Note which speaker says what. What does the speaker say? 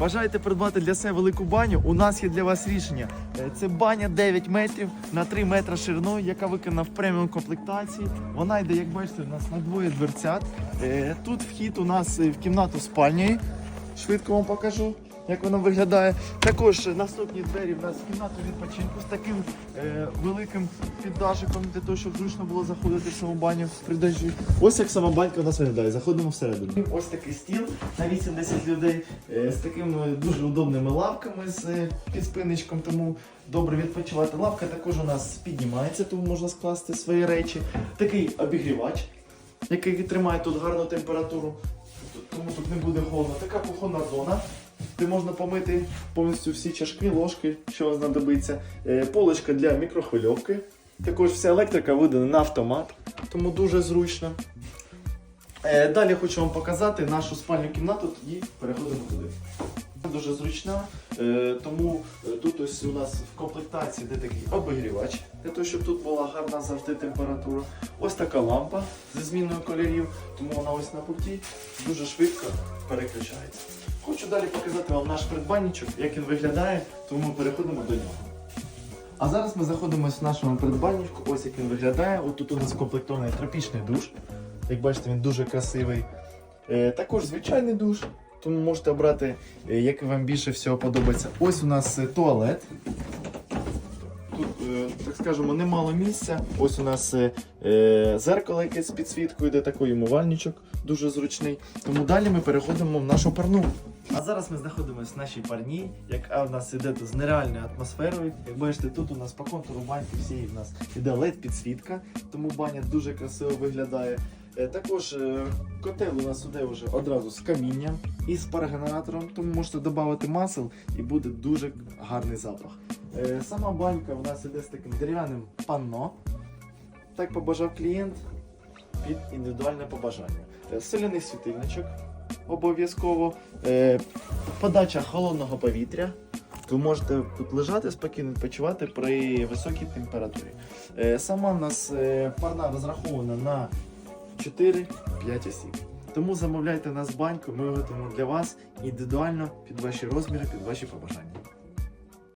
Speaker 1: Бажаєте придбати для себе велику баню? У нас є для вас рішення. Е, Це баня 9 метрів на 3 метри шириною, яка виконана в преміум комплектації. Вона йде, як бачите, у нас на двоє дверцят. Е, Тут вхід у нас е, в кімнату спальні. Швидко вам покажу, як вона виглядає. Також наступні двері в нас в кімнату відпочинку з таким е, великим піддашиком для того, щоб зручно було заходити в саму баню при дощі. Ось як сама банька у нас виглядає. Заходимо всередину. Ось такий стіл на 8-10 людей е, з такими дуже удобними лавками з е, підспинничком, тому добре відпочивати. Лавка також у нас піднімається, тому можна скласти свої речі. Такий обігрівач, який тримає тут гарну температуру, тому тут не буде холодно. Така кухонна зона. Де можна помити повністю всі чашки, ложки, що вам знадобиться. Е, Полочка для мікрохвильовки. Також вся електрика видана на автомат, тому дуже зручно. Е, Далі хочу вам показати нашу спальню кімнату, тоді переходимо туди. Дуже зручна, е, тому тут ось у нас в комплектації де такий обігрівач, для того, щоб тут була гарна завжди температура. Ось така лампа зі зміною кольорів, тому вона ось на путі дуже швидко переключається. Хочу далі показати вам наш придбанничок, як він виглядає, тому ми переходимо до нього. А зараз ми заходимося в нашому придбанничку, ось як він виглядає. Ось тут у нас комплектований тропічний душ. Як бачите, він дуже красивий. Е, також звичайний душ, тому можете обрати, як який вам більше всього подобається. Ось у нас е, туалет. Е, так скажемо, немало місця. Ось у нас е, е, зеркало якесь з підсвіткою, йде такий умивальничок дуже зручний. Тому далі ми переходимо в нашу парну. А зараз ми знаходимося в нашій парні, яка в нас іде з нереальною атмосферою. Як бачите, тут у нас по контуру баньки всієї в нас іде led підсвітка, тому баня дуже красиво виглядає. Е, Також е, котел у нас іде вже одразу з камінням і з парогенератором, тому можете додати масел і буде дуже гарний запах. Е, Сама банька у нас іде з таким дерев'яним панно. Так побажав клієнт під індивідуальне побажання. Соляний світильничок обов'язково. Подача холодного повітря. Ви можете тут лежати спокійно відпочивати при високій температурі. Сама в нас парна розрахована на 4-5 осіб. Тому замовляйте нас баньку, ми готуємо для вас індивідуально під ваші розміри, під ваші побажання.